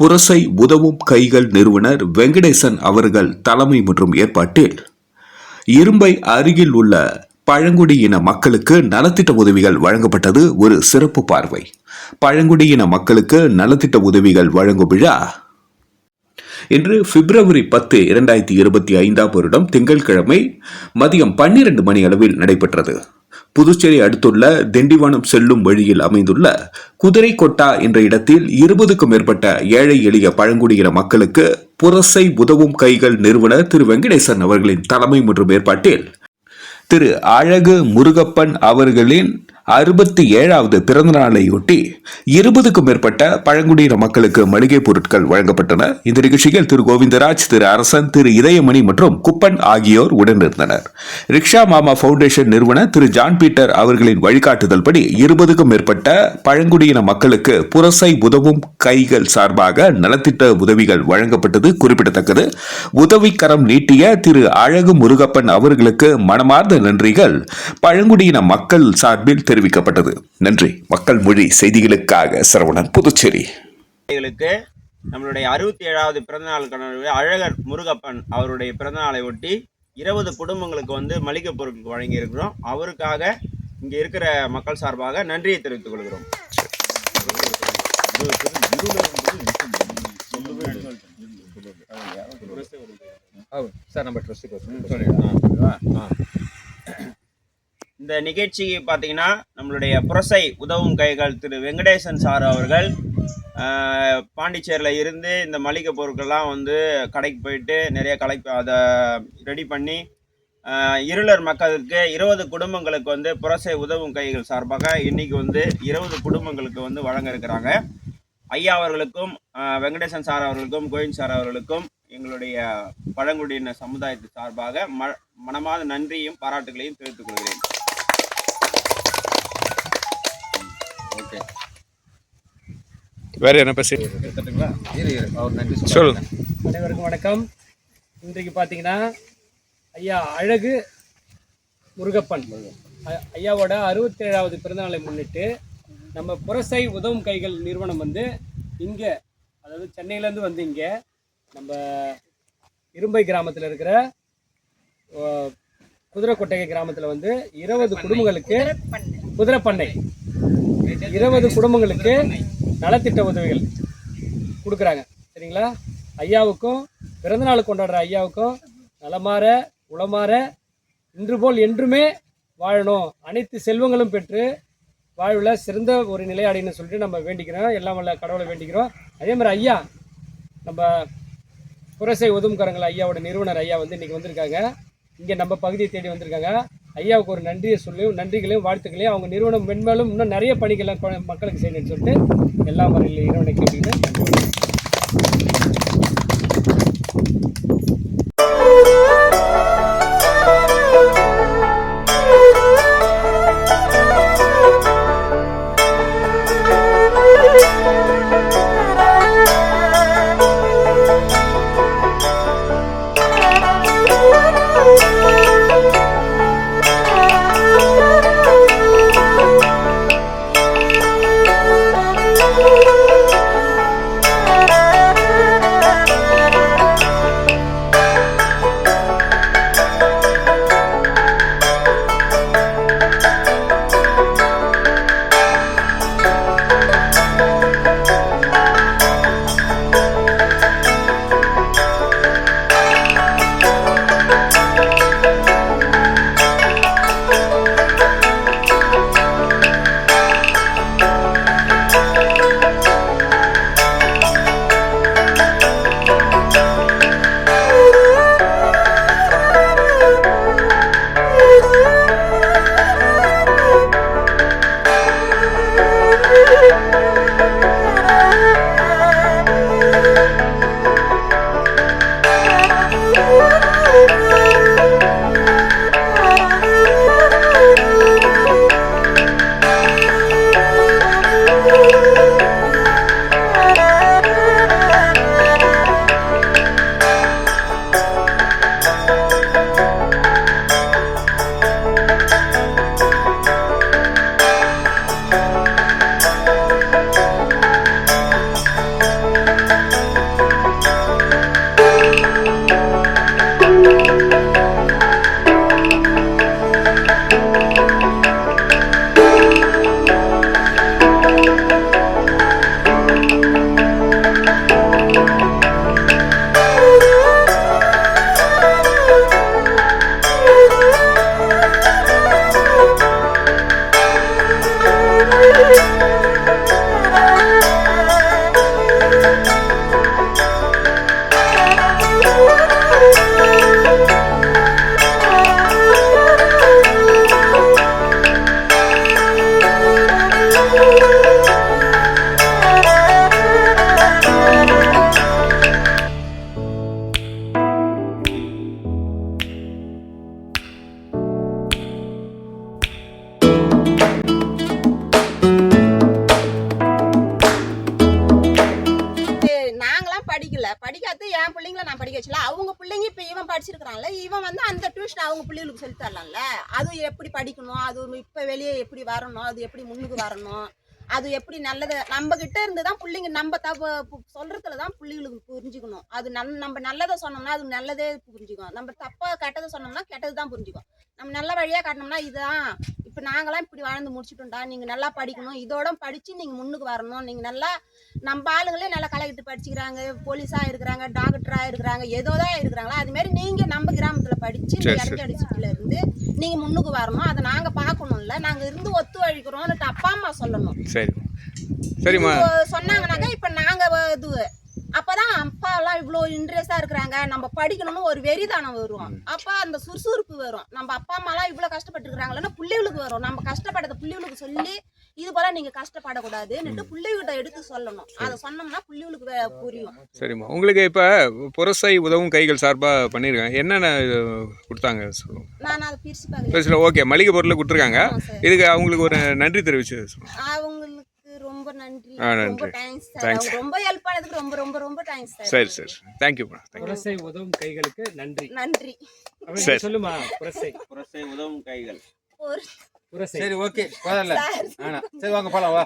புரசை உதவும் கைகள் நிறுவனர் வெங்கடேசன் அவர்கள் தலைமை மற்றும் ஏற்பாட்டில். இரும்பை அருகில் உள்ள பழங்குடியின மக்களுக்கு நலத்திட்ட உதவிகள் வழங்கப்பட்டது ஒரு சிறப்பு பார்வை. பழங்குடியின மக்களுக்கு நலத்திட்ட உதவிகள் வழங்கும் விழா இன்று பிப்ரவரி பத்து இரண்டாயிரத்தி இருபத்தி ஐந்தாம் வருடம் திங்கட்கிழமை மதியம் பன்னிரண்டு மணி அளவில் நடைபெற்றது. புதுச்சேரி அடுத்துள்ள திண்டிவனம் செல்லும் வழியில் அமைந்துள்ள குதிரை கொட்டா என்ற இடத்தில் இருபதுக்கும் மேற்பட்ட ஏழை எளிய பழங்குடியின மக்களுக்கு புரசை உதவும் கைகள் நிறுவனர் திரு. வெங்கடேசன் அவர்களின் தலைமை மற்றும் ஏற்பாட்டில் திரு. அழகு முருகப்பன் அவர்களின் அறுபத்தி ஏழாவது பிறந்த நாளையொட்டி இருபதுக்கும் மேற்பட்ட பழங்குடியின மக்களுக்கு மளிகை பொருட்கள் வழங்கப்பட்டன. இந்த நிகழ்ச்சியில் திரு கோவிந்தராஜ் திரு அரசன் திரு இதயமணி மற்றும் குப்பன் ஆகியோர் உடனிருந்தனர். ரிக்ஷா மாமா ஃபவுண்டேஷன் நிறுவனர் திரு ஜான் பீட்டர் அவர்களின் வழிகாட்டுதல்படி இருபதுக்கும் மேற்பட்ட பழங்குடியின மக்களுக்கு புரசை உதவும் கைகள் சார்பாக நலத்திட்ட உதவிகள் வழங்கப்பட்டது குறிப்பிடத்தக்கது. உதவிக்கரம் நீட்டிய திரு அழகு முருகப்பன் அவர்களுக்கு மனமார்ந்த நன்றிகள். பழங்குடியின மக்கள் சார்பில் தெரிவிக்கப்பட்டது. நன்றி. மக்கள் மொழி செய்திகளுக்காக சரவணன் புதுச்சேரி. நம்மளுடைய அறுபத்தி ஏழாவது பிறந்தநாள் கணவர் அழகர் முருகப்பன் அவருடைய பிறந்தநாளை ஒட்டி இருபது குடும்பங்களுக்கு வந்து மளிகை பொருட்கள் வழங்கி இருக்கிறோம் அவருக்காக இங்கே இருக்கிற மக்கள் சார்பாக நன்றியை தெரிவித்துக் கொள்கிறோம். சார் நம்ம ட்ரஸ்ட் இந்த நிகழ்ச்சி பார்த்தீங்கன்னா நம்மளுடைய புரசை உதவும் கைகள் திரு வெங்கடேசன் சார் அவர்கள் பாண்டிச்சேரியில் இருந்து இந்த மளிகை பொருட்கள்லாம் வந்து கடைக்கு போயிட்டு நிறைய கலெக்ட் அதை ரெடி பண்ணி இருளர் மக்களுக்கு இருபது குடும்பங்களுக்கு வந்து புரசை உதவும் கைகள் சார்பாக இன்னைக்கு வந்து இருபது குடும்பங்களுக்கு வந்து வழங்க இருக்கிறாங்க. ஐயா அவர்களுக்கும் வெங்கடேசன் சார் அவர்களுக்கும் கோவிந்த் சார் அவர்களுக்கும் எங்களுடைய பழங்குடியின சமுதாயத்து சார்பாக ம மனமாத நன்றியும் பாராட்டுகளையும் தெரிவித்துக் கொள்கிறேன். வேற என்ன பேசி சொல்லு. சொல்லுங்க அனைவருக்கும் வணக்கம். இன்றைக்கு பார்த்தீங்கன்னா ஐயா அழகு முருகப்பன். ஐயாவோட அறுபத்தேழாவது பிறந்தநாளை முன்னிட்டு நம்ம புரசை உதவும் கைகள் நிறுவனம் வந்து இங்கே அதாவது சென்னையிலேருந்து வந்து இங்கே நம்ம இரும்பை கிராமத்தில் இருக்கிற குதிரைக்கொட்டகை கிராமத்தில் வந்து இருபது குடும்பங்களுக்கு குதிரைப்பண்ணை. இருபது குடும்பங்களுக்கு நலத்திட்ட உதவிகள் கொடுக்குறாங்க. சரிங்களா? ஐயாவுக்கும் பிறந்தநாள் கொண்டாடுற ஐயாவுக்கும் நலமாற உளமாற இன்று போல் என்றுமே வாழணும். அனைத்து செல்வங்களும் பெற்று வாழ்வில் சிறந்த ஒரு நிலை அடையணும்னு சொல்லிட்டு நம்ம வேண்டிக்கிறோம். எல்லாம் வல்ல கடவுளை வேண்டிக்கிறோம். அதே மாதிரி ஐயா நம்ம புரசை உதவுக்காரங்கள் ஐயாவோட நிறுவனர் ஐயா வந்து இன்றைக்கி வந்திருக்காங்க. இங்கே நம்ம பகுதியை தேடி வந்திருக்காங்க. ஐயாவுக்கு ஒரு நன்றியை சொல்லியும் நன்றிகளையும் வாழ்த்துக்களையும் அவங்க நிறுவனம் மென்மேலும் இன்னும் நிறைய பணிகளை கொ- மக்களுக்கு செய்யணும்னு சொல்லிட்டு எல்லா முறையில் இறைவனை கேட்டுக்கிட்டு நன்றி. பிள்ளைங்க இப்போ இவன் படிச்சிருக்கிறான்ல இவன் வந்து அந்த டியூஷன் அவங்க பிள்ளைகளுக்கு சொல்லி தரலாம்ல? அது எப்படி படிக்கணும்? அது இப்போ வெளியே எப்படி வரணும்? அது எப்படி முன்னுக்கு வரணும்? அது எப்படி நல்லது நம்ம கிட்ட இருந்து தான் பிள்ளைங்க நம்ம தப்பு சொல்றதுல தான் பிள்ளைங்களுக்கு புரிஞ்சுக்கணும். அது நல் நம்ம நல்லதை சொன்னோம்னா அது நல்லதே புரிஞ்சுக்கும். நம்ம தப்பா கெட்டதை சொன்னோம்னா கெட்டது தான் புரிஞ்சுக்கும். நம்ம நல்ல வழியா காட்டினோம்னா இதுதான் இப்போ நாங்களாம் இப்படி வாழ்ந்து முடிச்சுட்டோம்டா. நீங்க நல்லா படிக்கணும். இதோட படிச்சு நீங்க முன்னுக்கு வரணும். நீங்க நல்லா நம்ம ஆளுங்களே நல்லா கலெக்டர் படிச்சுக்கிறாங்க. போலீஸா இருக்கிறாங்க டாக்டரா இருக்கிறாங்க ஏதோ தான் இருக்கிறாங்களா? அது மாதிரி நீங்க நம்ம கிராமத்துல படிச்சு இந்த சரி, சரி. இடஞ்சடி சிட்டில இருந்து நீங்க முன்னுக்கு வரணும். அதை நாங்க பார்க்கணும்ல. நாங்க இருந்து ஒத்துழைக்கிறோம்னு அப்பா அம்மா சொல்லணும். சரி. சரிம்மா. இது சொன்னாங்கன்னாக்கா இப்ப நாங்க வ- இது அப்பதான் அப்பா எல்லாம் இவ்வளோ இன்ட்ரெஸ்டா இருக்கிறாங்க. நம்ம படிக்கணும்னு ஒரு வெறிதானம் வரும். அப்ப அந்த சுறுசுறுப்பு வரும். நம்ம அப்பா அம்மா எல்லாம் இவ்வளவு கஷ்டப்பட்டு இருக்கிறாங்களா பிள்ளைகளுக்கு வரும். நம்ம கஷ்டப்பட்டத பிள்ளைகளுக்கு சொல்லி இது போல நீங்க கஷ்டப்படக்கூடாதுன்னுட்டு பிள்ளைகிட்ட எடுத்து சொல்லணும். அதை சொன்னோம்னா பிள்ளைகளுக்கு புரியும். சரிம்மா. உங்களுக்கு இப்போ புரசை உதவும் கைகள் சார்பாக பண்ணியிருக்காங்க என்னென்ன கொடுத்தாங்க நான் அதை பிரிச்சு ஓகே. மளிகை பொருளை கொடுத்துருக்காங்க. இதுக்கு அவங்களுக்கு ஒரு நன்றி தெரிவிச்சு ரொம்ப நன்றி. ரொம்ப தேங்க்ஸ் சார் ரொம்ப ஹெல்ப் பண்ணதுக்கு ரொம்ப ரொம்ப ரொம்ப தேங்க்ஸ் சார் சரி. தேங்க்யூ புரசை உதவும் கைகளுக்கு நன்றி. நன்றி. அப்படி சரி. சொல்லுமா புரசை? புரசை உதவும் கைகள். ஒரு புரசை. சரி ஓகே பரவாயில்ல வேணாம் சரி வாங்க போலாம் வா.